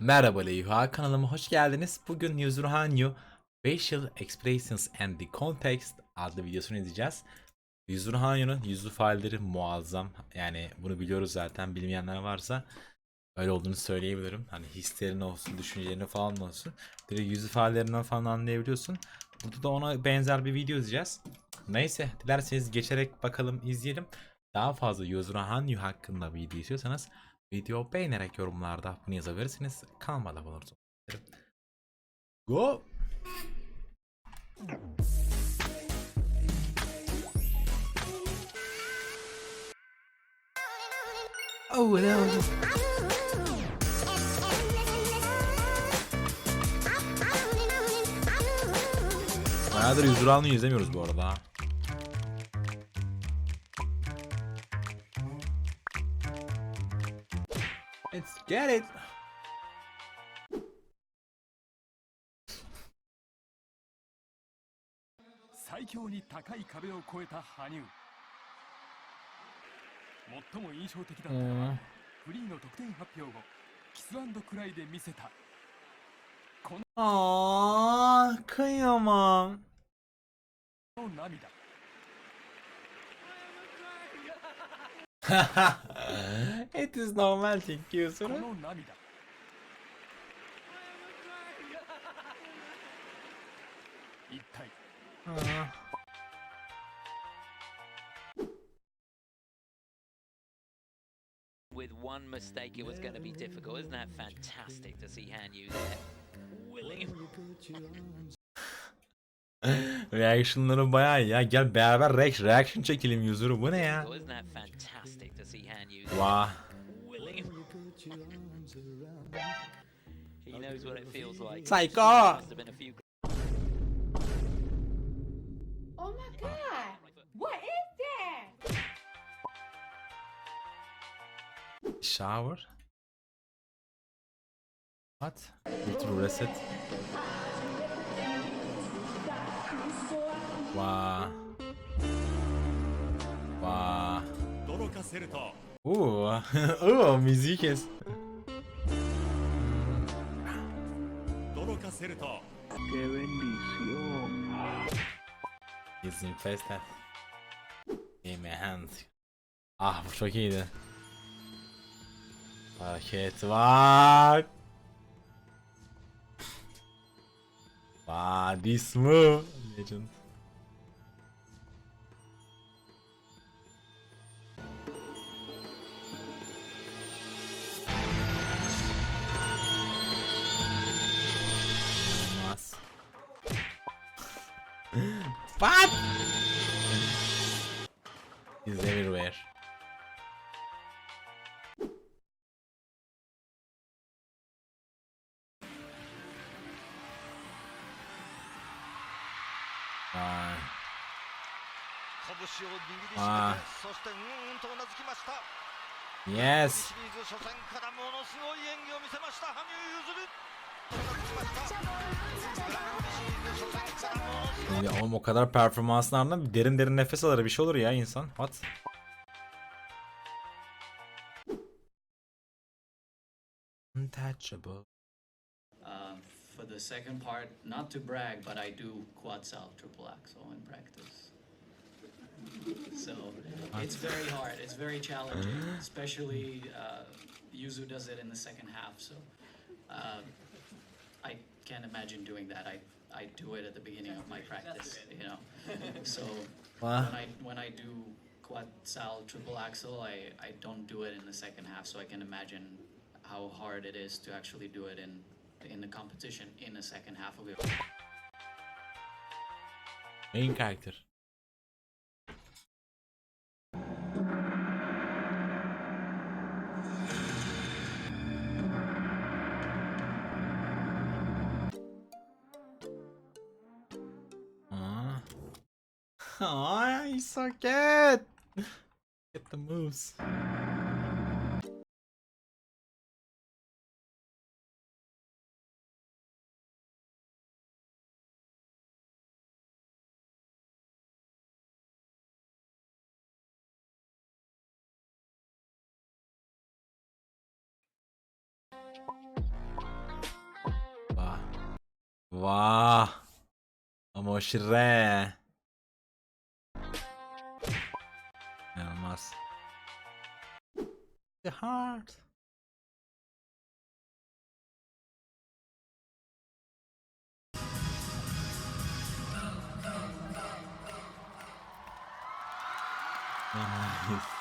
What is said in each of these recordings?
Merhaba Leyha kanalıma hoş geldiniz. Bugün User Hanyu Facial Expressions and the Context adlı videosunu izleyeceğiz. User Hanyu'nun yüzü failleri muazzam. Yani bunu biliyoruz zaten bilmeyenler varsa öyle olduğunu söyleyebilirim. Hani hislerini olsun, düşüncelerini falan olsun. Direkt yüzü faillerinden falan anlayabiliyorsun. Burada da ona benzer bir video izleyeceğiz. Neyse dilerseniz geçerek bakalım izleyelim. Daha fazla User Hanyu hakkında video istiyorsanız Video beğenerek yorumlarda bunu yazabilirsiniz. Kanalıma abone olursunuz. Go! Oh no. Bayağıdır yüzü round'u izlemiyoruz bu arada. Get it. 最強に高い壁を越えた羽生最も印象的だったのは、フリーの得点発表後キスクライで見せた.この涙 It is normal こ çekiyorsun. の涙 一体 Aa. Uh. with one mistake, it was going to be difficult. Isn't that fantastic to see Hanyu there? Willing. Reaction'ları bayağı iyi ya. Gel beraber react- reaction çekelim user'ı. Bu ne ya? Vah. Psycho. Oh my god! What is that? Shower. What? Ultra reset. Vaa. Vaa. Oo, Oo müziği kes. Qué bendición. Using fast hand. Game hand. Ah bu çok iyiydi. Paket var. Wow, this move, legend. What? He's everywhere. Ah. Ah. Yes. 初戦からものすごい演技を見せました羽生結弦。Ya oğlum o kadar performansın ardından bir derin derin nefes alır bir şey olur ya insan. What? Untouchable. Uh, for the second part, not to brag, but I do quad salve triple axel in practice. So it's very hard. It's very challenging, especially uh, Yuzu does it in the second half. So uh, I can't imagine doing that. I I do it at the beginning of my practice, you know. So Wow. when I when I do quad sal triple axel, I I don't do it in the second half. So I can imagine how hard it is to actually do it in in the competition in the second half of it. Main character. Ah, he's so good. Get the moves. Vah. Ama şirre. İnanılmaz. Heart. Nice.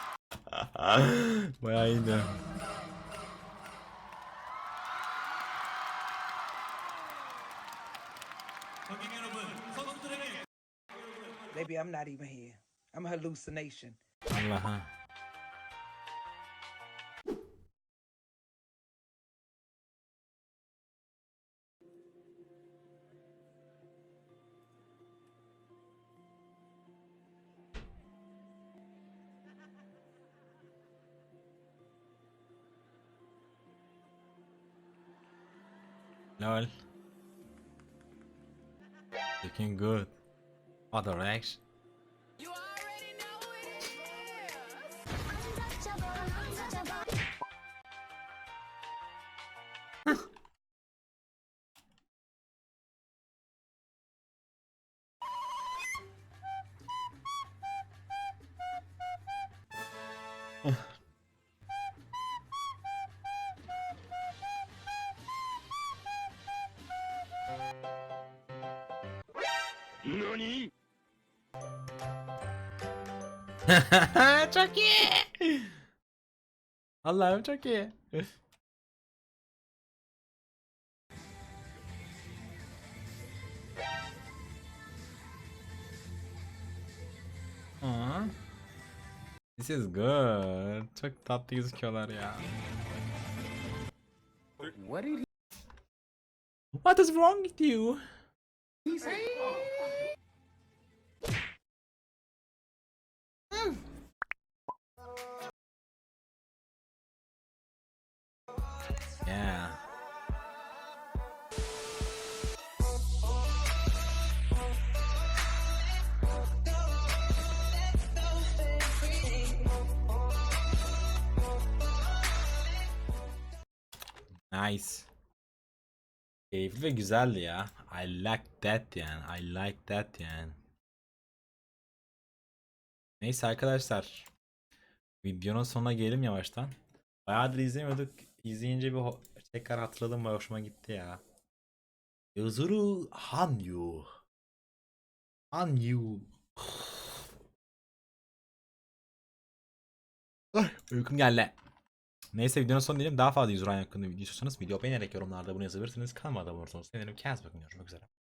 Bayağı iyiydi. Maybe I'm not even here. I'm a hallucination. Allah'a. Lol. Looking good. Other reaction. çok iyi. Allah'ım çok iyi. Aa. This is good. Çok tatlı gözüküyorlar ya. What did What is wrong with you? Nice. Keyifli ve güzeldi ya. I like that yani. I like that yani. Neyse arkadaşlar. Videonun sonuna gelelim yavaştan. Bayağıdır izlemiyorduk. İzleyince bir tekrar hatırladım ve hoşuma gitti ya. Yuzuru Hanyu. Hanyu. Uykum geldi. Neyse videonun sonu diyelim. Daha fazla Hanyu hakkında video istiyorsanız video beğenerek yorumlarda bunu yazabilirsiniz. Kanalıma abone olursanız sevinirim. Kendinize bakın. Görüşmek üzere.